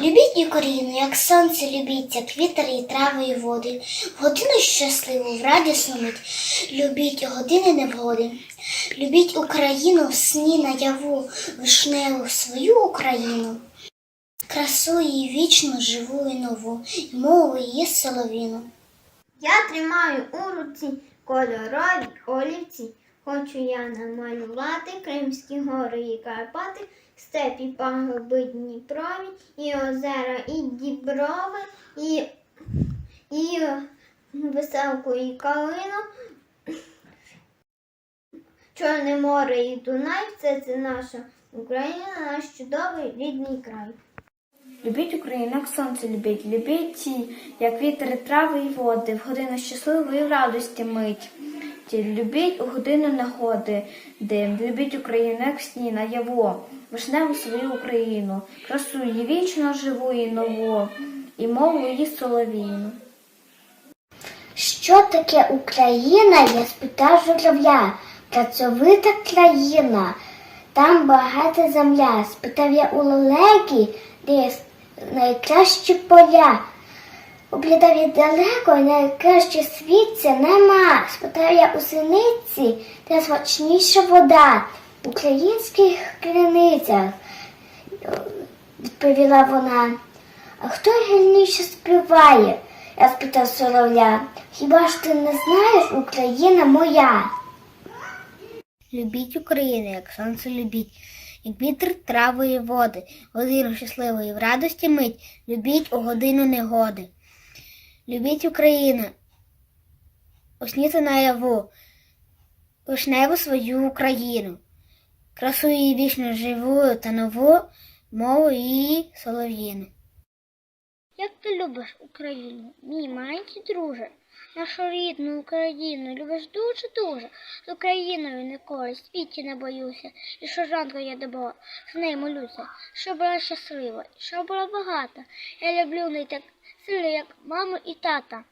Любіть Україну, як сонце любіть, як вітер і трави і води. Годину щасливу, в радісну мить. Любіть години невгоди. Любіть Україну в сні наяву, вишневу свою Україну. Красу її вічну, живу і нову, і мову її соловіну. Я тримаю у руці кольорові олівці. Хочу я намалювати Кримські гори і Карпати, степі пагорби Дніпрові, і озера, і діброви, і, і веселку, і калину. Чорне море і Дунай, все це наша Україна, наш чудовий рідний край. Любіть Україну, як сонце любіть, любіть як вітер, трави і води, в годину щасливої радості мить. Ті Любіть у годину негоди, дим, любіть Україну, як сні наяву, вишневу свою Україну, красу її вічно живу і нову, і мову її соловійну. Що таке Україна? Я спитав журавля. Працьовита країна, там багата земля. Спитав я у лелеки, де найкращі поля. Оглядав я далеко, і найкраще світця нема. Спитав я у синиці, де смачніша вода. В українських криницях, відповіла вона. А хто гільніше співає? Я спитав солов'я. Хіба ж ти не знаєш, Україна моя? Любіть Україну, як сонце любіть, як вітер трави і води, годину щасливої в радості мить, любіть у годину негоди. Любіть Україну, осніти наяву, вишневу свою Україну, красу її вічно живу та нову, мову її солов'їну. Як ти любиш Україну, мій маленький друже, нашу рідну Україну любиш дуже-дуже. З Україною не користь світі не боюся. І що щоранку я добро з нею молюся, щоб була щаслива, і щоб була багата. Я люблю не так сильно, як маму і тата.